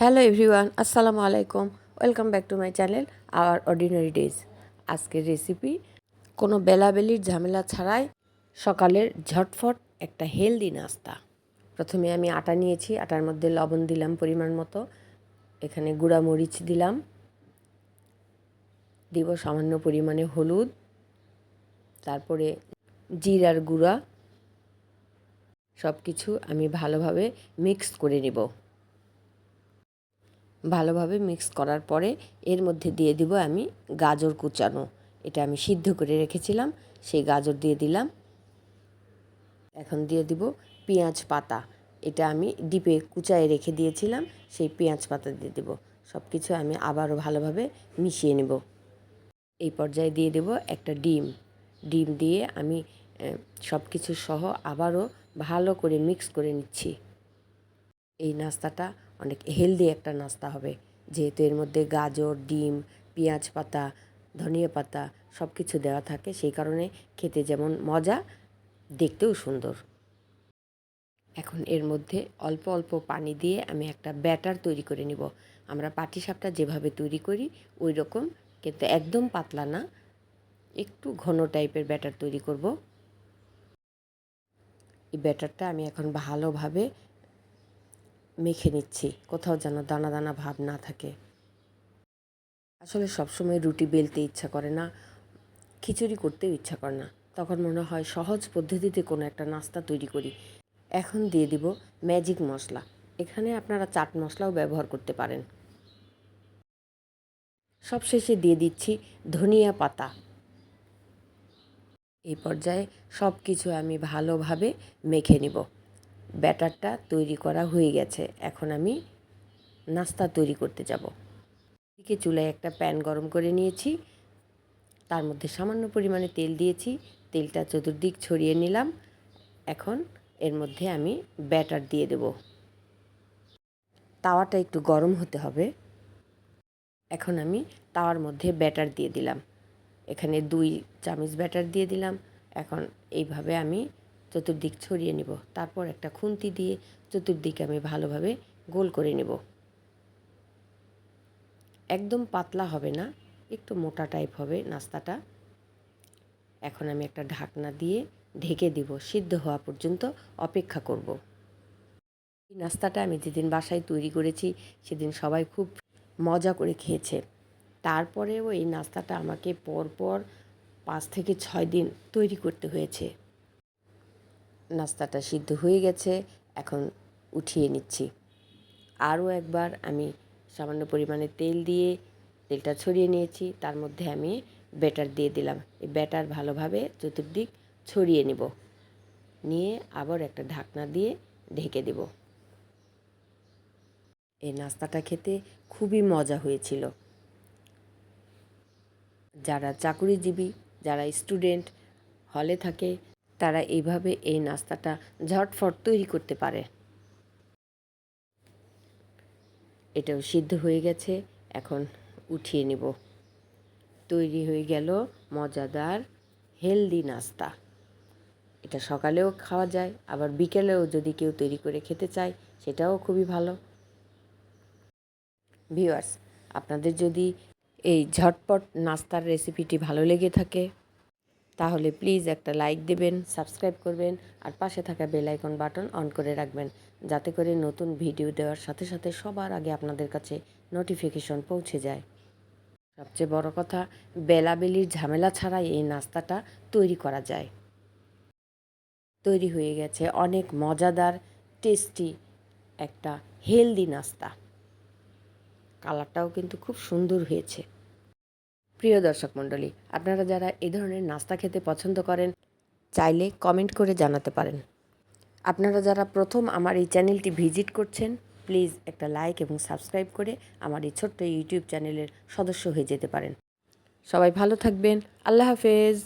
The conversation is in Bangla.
হ্যালো এভরিওয়ান, আসসালামু আলাইকুম। Welcome back to my channel, our ordinary days. আজকের রেসিপি, কোনো বেলাবেলির ঝামেলা ছাড়াই সকালের ঝটফট একটা হেলদি নাস্তা। প্রথমে আমি আটা নিয়েছি, আটার মধ্যে লবণ দিলাম পরিমাণ মতো। এখানে গুঁড়া মরিচ দিলাম। দিব সামান্য পরিমাণে হলুদ। তারপরে জিরার গুঁড়া। সব কিছু আমি ভালোভাবে মিক্স করে নেব। ভালোভাবে মিক্স করার পরে এর মধ্যে দিয়ে দিব আমি গাজর কুচানো। এটা আমি সিদ্ধ করে রেখেছিলাম, সেই গাজর দিয়ে দিলাম। এখন দিয়ে দিব পেঁয়াজ পাতা। এটা আমি ডিপে কুচায় রেখে দিয়েছিলাম, সেই পেঁয়াজ পাতা দিয়ে দেব। সব কিছু আমি আবারও ভালোভাবে মিশিয়ে নেব। এই পর্যায়ে দিয়ে দেব একটা ডিম। ডিম দিয়ে আমি সব কিছু সহ আবারও ভালো করে মিক্স করে নিচ্ছি। এই নাস্তাটা অনেক হেলদি একটা নাস্তা হবে। যেহেতু এর মধ্যে গাজর, ডিম, পেঁয়াজ পাতা, ধনিয়া পাতা সব কিছু দেওয়া থাকে, সেই কারণে খেতে যেমন মজা, দেখতেও সুন্দর। এখন এর মধ্যে অল্প অল্প পানি দিয়ে আমি একটা ব্যাটার তৈরি করে নিব। আমরা পাটিসাপটা যেভাবে তৈরি করি, ওই রকম। কিন্তু একদম পাতলা না, একটু ঘন টাইপের ব্যাটার তৈরি করব। এই ব্যাটারটা আমি এখন ভালোভাবে মেখে নিচ্ছি। কোথাও যেন দানা দানা ভাব না থাকে। আসলে সবসময় রুটি বেলতে ইচ্ছা করে না, খিচুড়ি করতেও ইচ্ছা করে না। তখন মনে হয় সহজ পদ্ধতিতে কোনো একটা নাস্তা তৈরি করি। এখন দিয়ে দিব ম্যাজিক মশলা। এখানে আপনারা চাট মশলাও ব্যবহার করতে পারেন। সবশেষে দিয়ে দিচ্ছি ধনিয়া পাতা। এই পর্যায়ে সব কিছু আমি ভালোভাবে মেখে নিব। ব্যাটারটা তৈরি করা হয়ে গেছে। এখন আমি নাস্তা তৈরি করতে যাব। এদিকে চুলায় একটা প্যান গরম করে নিয়েছি। তার মধ্যে সামান্য পরিমাণে তেল দিয়েছি। তেলটা চতুর্দিক ছড়িয়ে নিলাম। এখন এর মধ্যে আমি ব্যাটার দিয়ে দেব। তাওয়াটা একটু গরম হতে হবে। এখন আমি তাওয়ার মধ্যে ব্যাটার দিয়ে দিলাম। এখানে দুই চামচ ব্যাটার দিয়ে দিলাম। এখন এইভাবে আমি চতুর্দিক ছড়িয়ে নেব। তারপর একটা খুন্তি দিয়ে চতুর্দিকে আমি ভালোভাবে গোল করে নেব। একদম পাতলা হবে না, একটু মোটা টাইপ হবে নাস্তাটা। এখন আমি একটা ঢাকনা দিয়ে ঢেকে দিব, সিদ্ধ হওয়া পর্যন্ত অপেক্ষা করব। এই নাস্তাটা আমি যেদিন বাসায় তৈরি করেছি, সেদিন সবাই খুব মজা করে খেয়েছে। তারপরেও এই নাস্তাটা আমাকে পরপর পাঁচ থেকে ছয় দিন তৈরি করতে হয়েছে। নাস্তাটা সিদ্ধ হয়ে গেছে, এখন উঠিয়ে নিচ্ছি। আরও একবার আমি সামান্য পরিমাণে তেল দিয়ে তেলটা ছড়িয়ে নিয়েছি, তার মধ্যে আমি ব্যাটার দিয়ে দিলাম। এই ব্যাটার ভালোভাবে চতুর্দিক ছড়িয়ে নেব। নিয়ে আবার একটা ঢাকনা দিয়ে ঢেকে দেব। এই নাস্তাটা খেতে খুবই মজা হয়েছিল। যারা চাকুরিজীবী, যারা স্টুডেন্ট, হলে থাকে তারা এইভাবে এই নাস্তাটা ঝটফট তৈরি করতে পারে। এটাও সিদ্ধ হয়ে গেছে, এখন উঠিয়ে নিব। তৈরি হয়ে গেল মজাদার, হেলদি নাস্তা। এটা সকালেও খাওয়া যায়, আবার বিকেলেও যদি কেউ তৈরি করে খেতে চায়, সেটাও খুবই ভালো। ভিউয়ার্স, আপনাদের যদি এই ঝটপট নাস্তার রেসিপিটি ভালো লেগে থাকে তাহলে প্লিজ একটা লাইক দেবেন সাবস্ক্রাইব করবেন, আর পাশে থাকা বেল আইকন বাটন অন করে রাখবেন, যাতে করে নতুন ভিডিও দেওয়ার সাথে সাথে সবার আগে আপনাদের কাছে নোটিফিকেশন পৌঁছে যায়। সবচেয়ে বড় কথা, বেলাবেলির ঝামেলা ছাড়াই এই নাস্তাটা তৈরি করা যায়। তৈরি হয়ে গেছে অনেক মজাদার টেস্টি একটা হেলদি নাস্তা। কালারটাও কিন্তু খুব সুন্দর হয়েছে। প্রিয় দর্শক মণ্ডলী, আপনারা যারা এই ধরনের নাস্তা খেতে পছন্দ করেন, চাইলে কমেন্ট করে জানাতে পারেন। আপনারা যারা প্রথম আমার এই চ্যানেলটি ভিজিট করছেন প্লিজ একটা লাইক এবং সাবস্ক্রাইব করে আমার এই ছোট্ট ইউটিউব চ্যানেলের সদস্য হয়ে যেতে পারেন। সবাই ভালো থাকবেন, আল্লাহ হাফেজ।